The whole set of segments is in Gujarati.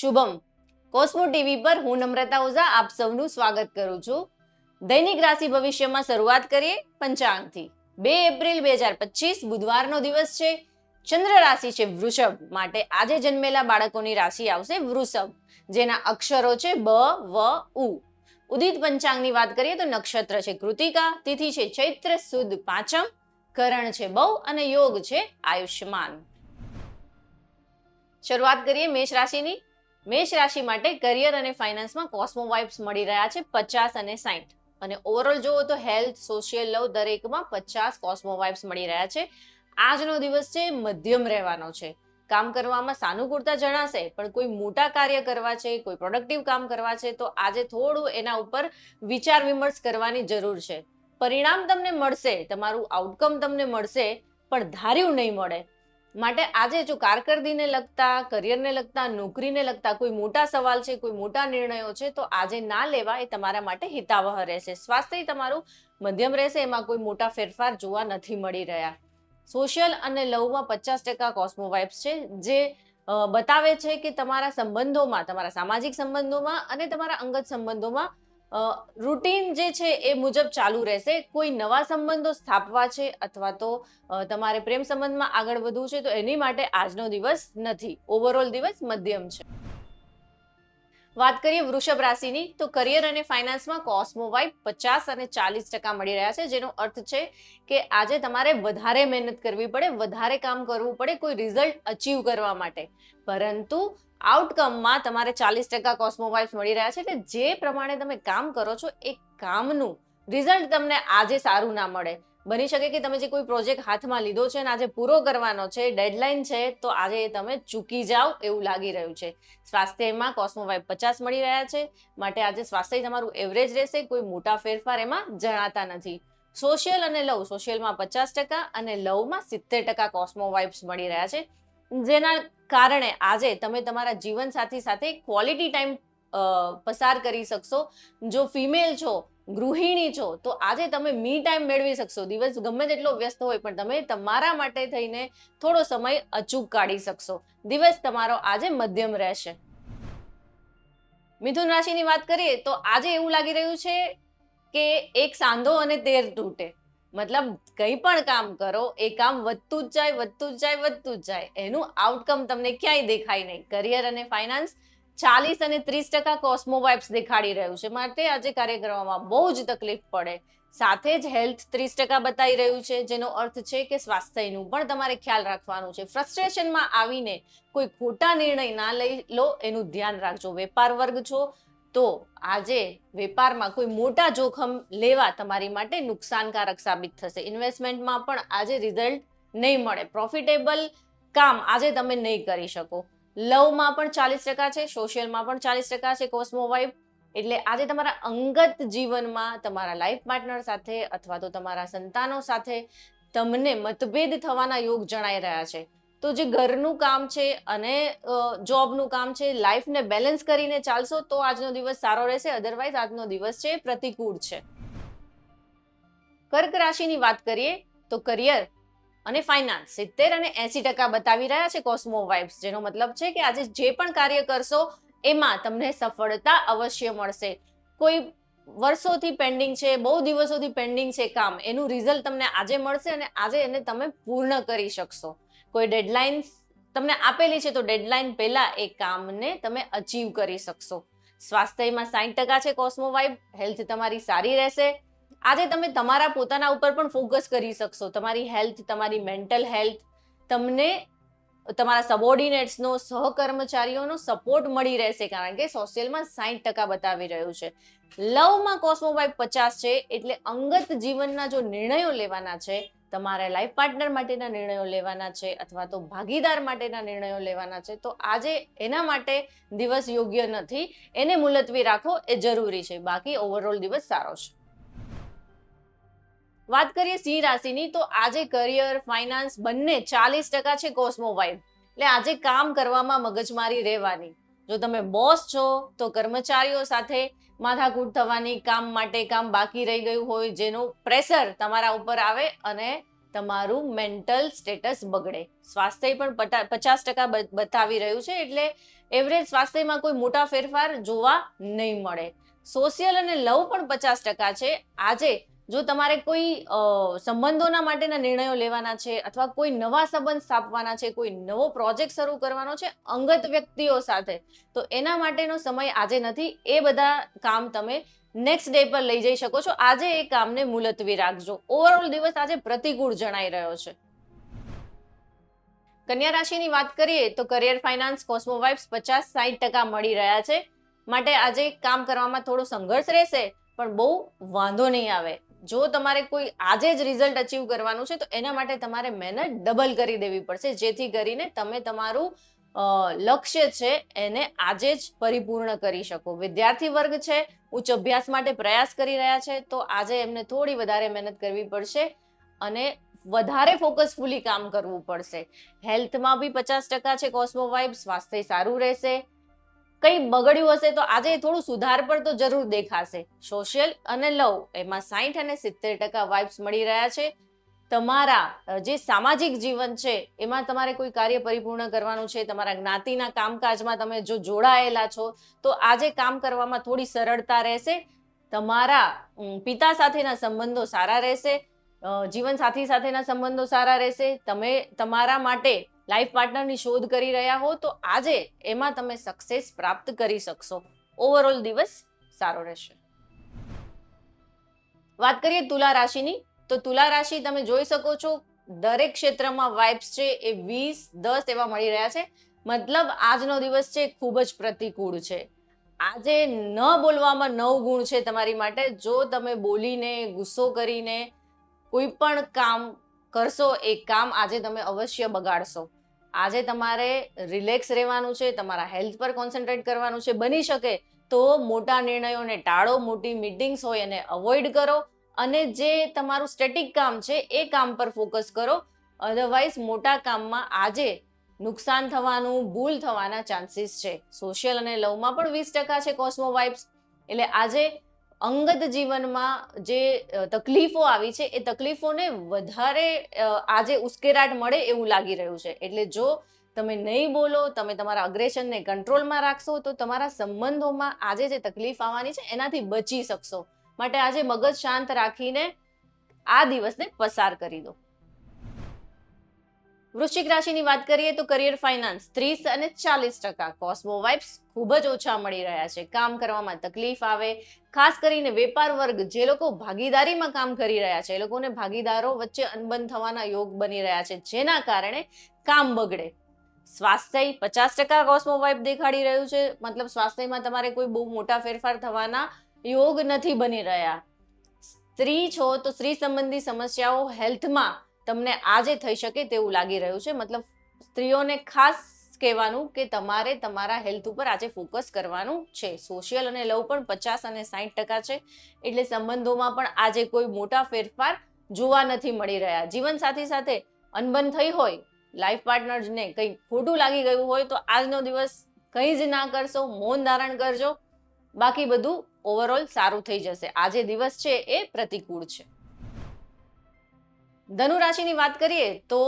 શુભમ. કોસ્મો ટીવી પર હું નમ્રતા ઓઝા આપ સૌનું સ્વાગત કરું છું. દૈનિક રાશિ ભવિષ્યમાં શરૂઆત કરીએ પંચાંગથી. બે એપ્રિલ બે હજાર પચીસ બુધવારનો દિવસ છે. ચંદ્ર રાશિ છે વૃષભ માટે આજે જન્મેલા બાળકોની રાશિ આવશે વૃષભ, જેના અક્ષરો છે બ, વ, ઉ. ઉદિત પંચાંગની વાત કરીએ તો નક્ષત્ર છે કૃતિકા, તિથિ છે ચૈત્ર, સુદ, પાંચમ, કરણ છે બહુ અને યોગ છે આયુષ્યમાન. શરૂઆત કરીએ મેષ રાશિની. મેષ રાશિ માટે કરિયર અને ફાઇનાન્સમાં કોસ્મો વાઇબ્સ મળી રહ્યા છે પચાસ અને સાઠ અને ઓવરઓલ જુઓ તો હેલ્થ સોશિયલ લવ દરેકમાં પચાસ કોસ્મો વાઇબ્સ મળી રહ્યા છે. આજનો દિવસ છે મધ્યમ રહેવાનો છે. કામ કરવામાં સાનુકૂળતા જણાશે, પણ કોઈ મોટા કાર્ય કરવા છે, કોઈ પ્રોડક્ટિવ કામ કરવા છે, તો આજે થોડું એના ઉપર વિચાર વિમર્શ કરવાની જરૂર છે. પરિણામ તમને મળશે, તમારું આઉટકમ તમને મળશે, પણ ધાર્યું નહીં મળે. માટે આજે જો કારકિર્દીને લગતા, કરિયરને લગતા, નોકરીને લગતા કોઈ મોટા સવાલ છે, કોઈ મોટા નિર્ણયો છે, તો આજે ના લેવા એ તમારા માટે હિતાવહ રહેશે. સ્વાસ્થ્ય તમારું મધ્યમ રહેશે, એમાં કોઈ મોટા ફેરફાર જોવા નથી મળી રહ્યા. સોશિયલ અને લવમાં પચાસ ટકા કોસ્મો વાઇબ્સ છે, જે બતાવે છે કે તમારા સંબંધોમાં, તમારા સામાજિક સંબંધોમાં અને તમારા અંગત સંબંધોમાં રૂટીન જે છે એ મુજબ ચાલુ રહેશે. કોઈ નવા સંબંધો સ્થાપવા છે અથવા તો તમારે પ્રેમ સંબંધમાં આગળ વધવું છે તો એની માટે આજનો દિવસ નથી. ઓવરઓલ દિવસ મધ્યમ છે. વાત કરીએ વૃષભ રાશિની, તો કરિયર અને ફાઇનાન્સમાં કોસ્મો વાઇબ પચાસ અને ચાલીસ ટકા મળી રહ્યા છે. જેનો અર્થ છે કે આજે તમારે વધારે મહેનત કરવી પડે, વધારે કામ કરવું પડે, કોઈ રિઝલ્ટ અચીવ કરવા માટે. પરંતુ આઉટકમમાં તમારે ચાલીસ ટકા કોસ્મોવાઇલ્સ મળી રહ્યા છે. એટલે જે પ્રમાણે તમે કામ કરો છો, એ કામનું રિઝલ્ટ તમને આજે સારું ના મળે. બની શકે કે તમે જે કોઈ પ્રોજેક્ટ હાથમાં લીધો છે અને આજે પૂરો કરવાનો છે ડેડલાઇન છે, તો આજે તમે ચૂકી જાઓ એવું લાગી રહ્યું છે. સ્વાસ્થ્યમાં કોસ્મોવાઇફ પચાસ મળી રહ્યા છે. માટે આજે સ્વાસ્થ્ય તમારું એવરેજ રહેશે, કોઈ મોટા ફેરફાર એમાં જણાતા નથી. સોશિયલ અને લવ સોશિયલમાં પચાસ ટકા અને લવમાં સિત્તેર ટકા કોસ્મો વાઇબ્સ મળી રહ્યા છે. જેના કારણે આજે તમે તમારા જીવનસાથી સાથે ક્વોલિટી ટાઈમ પસાર કરી શકશો. જો ફિમેલ છો, ગૃહિણી છો, તો આજે તમે મી ટાઈમ મેળવી શકશો. દિવસ ગમે તેટલો વ્યસ્ત હોય, પણ તમે તમારા માટે થઈને થોડો સમય અચૂક કાઢી શકશો. દિવસ તમારો આજે મધ્યમ રહેશે. મિથુન રાશિની વાત કરીએ, તો આજે એવું લાગી રહ્યું છે કે એક સાંધો અને તેર તૂટે. મતલબ કંઈ પણ કામ કરો, એ કામ વધતું જ જાય, વધતું જ જાય, વધતું જ જાય. એનું આઉટકમ તમને ક્યાંય દેખાય નહીં. કરિયર અને ફાઇનાન્સ ચાલીસ અને ત્રીસ ટકા કોસ્મો વાઇબ્સ દેખાડી રહ્યું છે. માટે આજે કાર્ય બહુ જ તકલીફ પડે. સાથે જ હેલ્થ ત્રીસ ટકા બતાવી રહ્યું છે, જેનો અર્થ છે કે સ્વાસ્થ્યનું પણ તમારે ખ્યાલ રાખવાનું છે. ફ્રસ્ટ્રેશનમાં આવીને કોઈ ખોટા નિર્ણય ના લઈ લો, એનું ધ્યાન રાખજો. વેપાર વર્ગ છો તો આજે વેપારમાં કોઈ મોટા જોખમ લેવા તમારી માટે નુકસાનકારક સાબિત થશે. ઇન્વેસ્ટમેન્ટમાં પણ આજે રિઝલ્ટ નહીં મળે. પ્રોફિટેબલ કામ આજે તમે નહીં કરી શકો. લવમાં પણ ચાલીસ ટકા છે, સોશિયલમાં પણ ચાલીસ ટકા છે, કોસ્મો વાઇબ એટલે આજે તમારા અંગત જીવનમાં તમારા લાઈફ પાર્ટનર સાથે અથવા તો તમારા સંતાનો સાથે તમને મતભેદ થવાના યોગ જણાઈ રહ્યા છે. તો જે ઘરનું કામ છે અને જોબનું કામ છે, લાઈફને બેલેન્સ કરીને ચાલશો તો આજનો દિવસ સારો રહેશે અધરવાઇઝ આજનો દિવસ છે પ્રતિકૂળ છે. કર્ક રાશિની વાત કરીએ તો કરિયર અને ફાઇનાન્સ સિત્તેર અને એસી ટકા બતાવી રહ્યા છે કોસ્મો વાઇબ્સ, જેનો મતલબ છે કે આજે જે પણ કાર્ય કરશો એમાં તમને સફળતા અવશ્ય મળશે. કોઈ વર્ષોથી પેન્ડિંગ છે, બહુ દિવસોથી પેન્ડિંગ છે કામ, એનું રિઝલ્ટ તમને આજે મળશે અને આજે એને તમે પૂર્ણ કરી શકશો. કોઈ ડેડલાઇન તમને આપેલી છે, તો ડેડલાઇન પહેલાં એ કામને તમે અચીવ કરી શકશો. સ્વાસ્થ્યમાં સાઠ ટકા છે કોસ્મો વાઇબ હેલ્થ તમારી સારી રહેશે. આજે તમે તમારા પોતાના ઉપર પણ ફોકસ કરી શકશો. તમારી હેલ્થ તમારી મેન્ટલ હેલ્થ તમને તમારા સબોર્ડિનેટ્સનો સહકર્મચારીઓનો સપોર્ટ મળી રહેશે, કારણ કે સોશિયલમાં સાઠ ટકા બતાવી રહ્યું છે. લવમાં કોસ્મોવાઇબ પચાસ છે, એટલે અંગત જીવનના જો નિર્ણયો લેવાના છે તમારે લાઈફ પાર્ટનર માટેના નિર્ણયો લેવાના છે અથવા તો ભાગીદાર માટેના નિર્ણયો લેવાના છે, તો આજે એના માટે દિવસ યોગ્ય નથી. એને મુલતવી રાખો એ જરૂરી છે. બાકી ઓવરઓલ દિવસ સારો છે. વાત કરીએ સિંહ રાશિની, તો આજે કરિયર ફાઇનાન્સ બંને ચાલીસ ટકા છે કોસ્મો વાઇબ એટલે આજે કામ કરવામાં મગજમારી રહેવાની. જો તમે બોસ છો, તો કર્મચારીઓ સાથે માથાકૂટ થવાની કામ માટે કામ બાકી રહી ગયું હોય, જેનું પ્રેશર તમારા ઉપર આવે અને તમારું મેન્ટલ સ્ટેટસ બગડે. સ્વાસ્થ્ય પણ પચાસ ટકા બતાવી રહ્યું છે, એટલે એવરેજ સ્વાસ્થ્યમાં કોઈ મોટા ફેરફાર જોવા નહીં મળે. સોશિયલ અને લવ પણ પચાસ ટકા છે. આજે જો તમારે કોઈ સંબંધોના માટેના નિર્ણયો લેવાના છે અથવા કોઈ નવા સંબંધ સ્થાપવાના છે, કોઈ નવો પ્રોજેક્ટ શરૂ કરવાનો છે અંગત વ્યક્તિઓ સાથે, તો એના માટેનો સમય આજે નથી. એ બધા કામ તમે નેક્સ્ટ ડે પર લઈ જઈ શકો છો. આજે એ કામને મુલતવી રાખજો. ઓવરઓલ દિવસ આજે પ્રતિકૂળ જણાઈ રહ્યો છે. કન્યા રાશિની વાત કરીએ તો કરિયર ફાઇનાન્સ કોસ્મો વાઇબ્સ પચાસ સાઠ ટકા મળી રહ્યા છે. માટે આજે કામ કરવામાં થોડો સંઘર્ષ રહેશે, પણ બહુ વાંધો નહીં આવે. જો તમારે કોઈ આજે જ રિઝલ્ટ અચીવ કરવાનું છે, તો એના માટે તમારે મહેનત ડબલ કરી દેવી પડશે. જેથી કરીને તમે તમારું લક્ષ્ય છે એને આજે જ પરિપૂર્ણ કરી શકો. વિદ્યાર્થી વર્ગ છે, ઉચ્ચ અભ્યાસ માટે પ્રયાસ કરી રહ્યા છે, તો આજે એમને થોડી વધારે મહેનત કરવી પડશે અને વધારે ફોકસફુલી કામ કરવું પડશે. હેલ્થમાં બી પચાસ ટકા છે કોસ્મો વાઇબ સ્વાસ્થ્ય સારું રહેશે. કંઈ બગડ્યું હશે તો આજે થોડું સુધાર પર તો જરૂર દેખાશે. સોશિયલ અને લવ, એમાં સાઠ અને સિત્તેર ટકા વાઇબ્સ મળી રહ્યા છે. તમારા જે સામાજિક જીવન છે, એમાં તમારે કોઈ કાર્ય પરિપૂર્ણ કરવાનું છે, તમારા જ્ઞાતિના કામકાજમાં તમે જો જોડાયેલા છો, તો આજે કામ કરવામાં થોડી સરળતા રહેશે. તમારા પિતા સાથેના સંબંધો સારા રહેશે. જીવનસાથી સાથેના સંબંધો સારા રહેશે. તમે તમારા માટે લાઈફ પાર્ટનરની શોધ કરી રહ્યા હો, તો આજે એમાં તમે સક્સેસ પ્રાપ્ત કરી શકશો. ઓવરઓલ દિવસ સારો રહેશે. વાત કરીએ તુલા રાશિની, તો તુલા રાશિ તમે જોઈ શકો છો, દરેક ક્ષેત્રમાં વાઇબ્સ છે એ વીસ, દસ એવા મળી રહ્યા છે. મતલબ આજનો દિવસ છે ખૂબ જ પ્રતિકૂળ છે. આજે ન બોલવામાં નવ ગુણ છે તમારી માટે. જો તમે બોલીને, ગુસ્સો કરીને કોઈ પણ કામ કરશો, એ કામ આજે તમે અવશ્ય બગાડશો. આજે તમારે રિલેક્સ રહેવાનું છે, તમારા હેલ્થ પર કોન્સન્ટ્રેટ કરવાનું છે, બની શકે તો મોટા નિર્ણયોને ટાળો, મોટી મિટિંગ્સ હોય એને અવોઇડ કરો અને જે તમારું સ્ટેટિક કામ છે, એ કામ પર ફોકસ કરો. અધરવાઇઝ મોટા કામમાં આજે નુકસાન થવાનું, ભૂલ થવાના ચાન્સીસ છે. સોશિયલ અને લવમાં પણ વીસ ટકા છે કોસ્મો વાઇબ્સ એટલે આજે અંગત જીવનમાં જે તકલીફો આવી છે, એ તકલીફોને વધારે આજે ઉશ્કેરાટ મળે એવું લાગી રહ્યું છે. એટલે જો તમે નહીં બોલો, તમે તમારા અગ્રેશનને કંટ્રોલમાં રાખશો, તો તમારા સંબંધોમાં આજે જે તકલીફ આવવાની છે, એનાથી બચી શકશો. માટે આજે મગજ શાંત રાખીને આ દિવસને પસાર કરી દો. વૃશ્ચિક રાશિની વાત કરીએ તો કરિયર ફાઇનાન્સ ત્રીસ અને ચાલીસ ટકા. કોસ્મો વાઇબ્સ ખૂબ જ ઓછા મળી રહ્યા છે. કામ કરવામાં તકલીફ આવે. ખાસ કરીને વેપાર વર્ગ, જે લોકો ભાગીદારીમાં કામ કરી રહ્યા છે, એ લોકોને ભાગીદારો વચ્ચે અનબન થવાના યોગ બની રહ્યા છે, જેના કારણે કામ બગડે. સ્વાસ્થ્ય પચાસ ટકા કોસ્મો વાઇબ દેખાડી રહ્યું છે. મતલબ સ્વાસ્થ્યમાં તમારે કોઈ બહુ મોટા ફેરફાર થવાના યોગ નથી બની રહ્યા. સ્ત્રી છો તો સ્ત્રી સંબંધી સમસ્યાઓ હેલ્થમાં તમને આજે થઈ શકે તેવું લાગી રહ્યું છે. મતલબ સ્ત્રીઓને ખાસ કહેવાનું કે તમારે તમારા હેલ્થ ઉપર આજે ફોકસ કરવાનું છે. સોશિયલ અને લવ પણ પચાસ અને સાઠ ટકા છે. એટલે સંબંધોમાં પણ આજે કોઈ મોટા ફેરફાર જોવા નથી મળી રહ્યા. જીવનસાથી સાથે અનબન થઈ હોય, લાઈફ પાર્ટનર્સને કંઈ ખોટું લાગી ગયું હોય તો આજનો દિવસ કંઈ જ ના કરશો, મૌન ધારણ કરજો. બાકી બધું ઓવરઓલ સારું થઈ જશે. આજે દિવસ છે એ પ્રતિકૂળ છે. ધનુ રાશિની વાત કરીએ તો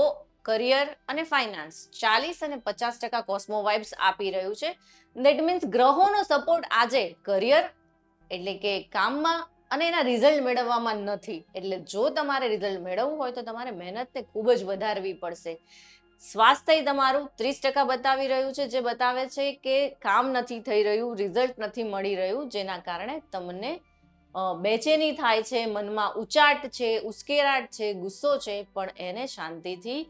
કરિયર અને ફાઇનાન્સ ચાલીસ અને પચાસ ટકા કોસ્મો વાઇબ્સ આપી રહ્યું છે. દેટ મીન્સ ગ્રહોનો સપોર્ટ આજે કરિયર એટલે કે કામમાં અને એના રિઝલ્ટ મેળવવામાં નથી. એટલે જો તમારે રિઝલ્ટ મેળવવું હોય તો તમારે મહેનતને ખૂબ જ વધારવી પડશે. સ્વાસ્થ્ય તમારું ત્રીસ ટકા બતાવી રહ્યું છે, જે બતાવે છે કે કામ નથી થઈ રહ્યું રિઝલ્ટ નથી મળી રહ્યું, જેના કારણે તમને બેચેની થાય છે, મનમાં ઉચાટ છે, ઉશ્કેરાટ છે, ગુસ્સો છે, પણ એને શાંતિથી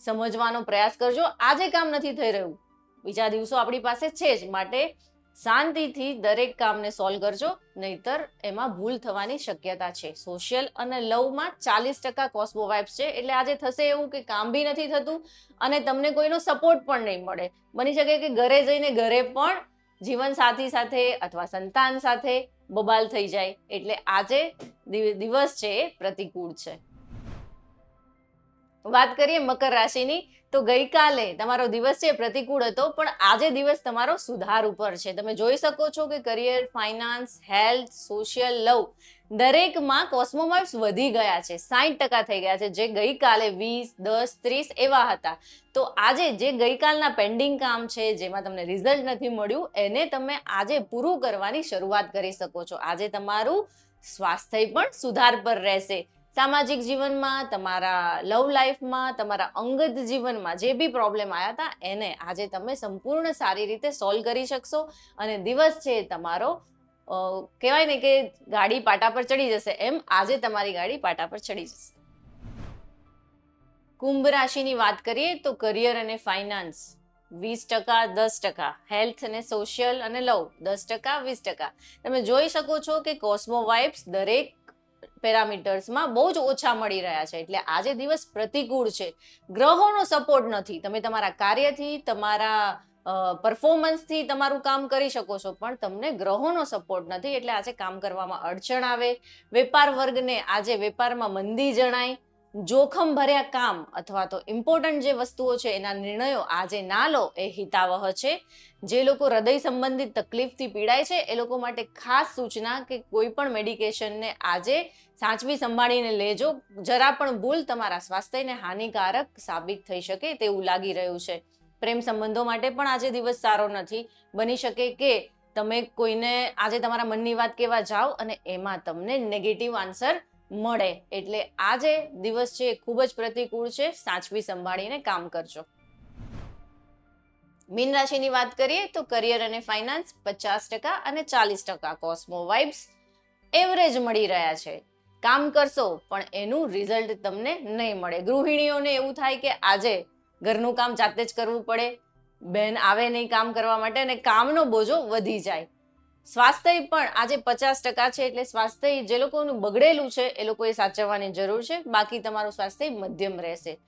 સમજવાનો પ્રયાસ કરજો. આજે કામ નથી થઈ રહ્યું. બીજા દિવસો આપણી પાસે છે જ. માટે શાંતિથી દરેક કામને સોલ્વ કરજો. નહીતર એમાં ભૂલ થવાની શક્યતા છે. સોશિયલ અને લવમાં ચાલીસ ટકા કોસ્મો વાઇબ્સ છે. એટલે આજે થશે એવું કે કામ બી નથી થતું અને તમને કોઈનો સપોર્ટ પણ નહીં મળે. બની શકે કે ઘરે જઈને ઘરે પણ જીવન સાથી સાથે અથવા સંતાન સાથે બબાલ થઈ જાય. એટલે આજે દિવસ છે પ્રતિકૂળ છે. વાત કરીએ મકર રાશિની, તો ગઈકાલે તમારો દિવસ છે પ્રતિકૂળ હતો, પણ આજે દિવસ તમારો સુધાર ઉપર છે. તમે જોઈ શકો છો કે career finance health social love દરેકમાં કોસ્મોમાઇટ્સ વધી ગયા છે. સાઠ ટકા થઈ ગયા છે. જે ગઈકાલે વીસ, દસ, ત્રીસ એવા હતા. તો આજે જે ગઈકાલના પેન્ડિંગ કામ છે, જેમાં તમને રિઝલ્ટ નથી મળ્યું, એને તમે આજે પૂરું કરવાની શરૂઆત કરી શકો છો. આજે તમારું સ્વાસ્થ્ય પણ સુધાર પર રહેશે. સામાજિક જીવનમાં, તમારા લવ લાઈફમાં, તમારા અંગત જીવનમાં જે બી પ્રોબ્લેમ આવ્યા હતા એને આજે તમે સંપૂર્ણ સારી રીતે સોલ્વ કરી શકશો અને દિવસ છે તમારો કહેવાય ને કે ગાડી પાટા પર ચડી જશે એમ, આજે તમારી ગાડી પાટા પર ચડી જશે. કુંભ રાશિની વાત કરીએ તો કરિયર અને ફાઇનાન્સ વીસ ટકા, દસ ટકા હેલ્થ અને સોશિયલ અને લવ, દસ ટકા, વીસ ટકા. તમે જોઈ શકો છો કે કોસ્મો વાઇબ્સ દરેક પેરામીટર્સમાં બહુ જ ઓછા મળી રહ્યા છે. એટલે આજે દિવસ પ્રતિકૂળ છે. ગ્રહોનો સપોર્ટ નથી. તમે તમારા કાર્યથી, તમારા પરફોર્મન્સથી તમારું કામ કરી શકો છો. પણ તમને ગ્રહોનો સપોર્ટ નથી. એટલે આજે કામ કરવામાં અડચણ આવે. વેપાર વર્ગને આજે વેપારમાં મંદી જણાય. જોખમ ભર્યા કામ અથવા તો ઇમ્પોર્ટન્ટ જે વસ્તુઓ છે, એના નિર્ણયો આજે ના લો એ હિતાવહ છે. જે લોકો હૃદય સંબંધિત તકલીફથી પીડાય છે, એ લોકો માટે ખાસ સૂચના કે કોઈ પણ મેડિકેશનને આજે સાચવી સંભાળીને લેજો. જરા પણ ભૂલ તમારા સ્વાસ્થ્યને હાનિકારક સાબિત થઈ શકે તેવું લાગી રહ્યું છે. પ્રેમ સંબંધો માટે પણ આજે દિવસ સારો નથી. બની શકે કે તમે કોઈને, આજે તમારા મનની વાત કહેવા જાઓ અને એમાં તમને નેગેટિવ આન્સર મળે. એટલે આજે દિવસ છે એ ખૂબ જ પ્રતિકૂળ છે. સાચવી સંભાળીને કામ કરજો. મીન રાશિની વાત કરીએ તો કરિયર અને ફાઇનાન્સ પચાસ ટકા અને ચાલીસ ટકા કોસ્મો વાઇબ્સ એવરેજ મળી રહ્યા છે. કામ કરશો પણ એનું રિઝલ્ટ તમને નહીં મળે. ગૃહિણીઓને એવું થાય કે આજે ઘરનું કામ જાતે જ કરવું પડે. બેન આવે નહીં કામ કરવા માટે અને કામનો બોજો વધી જાય. સ્વાસ્થ્ય પણ આજે પચાસ ટકા છે એટલે સ્વાસ્થ્ય જે લોકોનું બગડેલું છે, એ લોકોએ સાચવવાની જરૂર છે. બાકી તમારું સ્વાસ્થ્ય મધ્યમ રહેશે.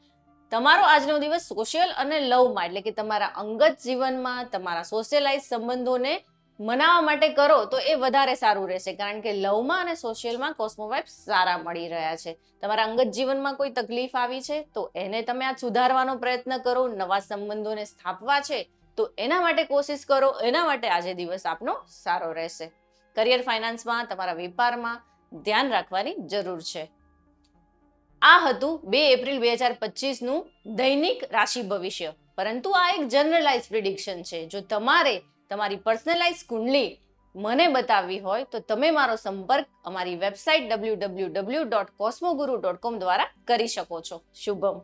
તમારો આજનો દિવસ સોશિયલ અને લવમાં, એટલે કે તમારા અંગત જીવનમાં, તમારા સોશિયલાઇઝ સંબંધોને મનાવવા માટે કરો, તો એ વધારે સારું રહેશે. કારણ કે લવમાં અને સોશિયલમાં કોસ્મો વાઇબ્સ સારા મળી રહ્યા છે. તમારા અંગત જીવનમાં કોઈ તકલીફ આવી છે, તો એને તમે આ સુધારવાનો પ્રયત્ન કરો. નવા સંબંધોને સ્થાપવા છે તો એના માટે કોશિશ કરો. એના માટે આજે દિવસ આપનો સારો રહેશે. કરિયર ફાઇનાન્સમાં તમારા વેપારમાં ધ્યાન રાખવાની જરૂર છે. આ હતું બે એપ્રિલ બે હજાર પચીસનું દૈનિક રાશિ ભવિષ્ય. પરંતુ આ એક જનરલાઇઝ પ્રિડિક્શન છે. જો તમારે તમારી પર્સનલાઇઝ કુંડલી મને બતાવવી હોય, તો તમે મારો સંપર્ક અમારી website W W W dot Cosmoguru dot com દ્વારા કરી શકો છો. શુભમ.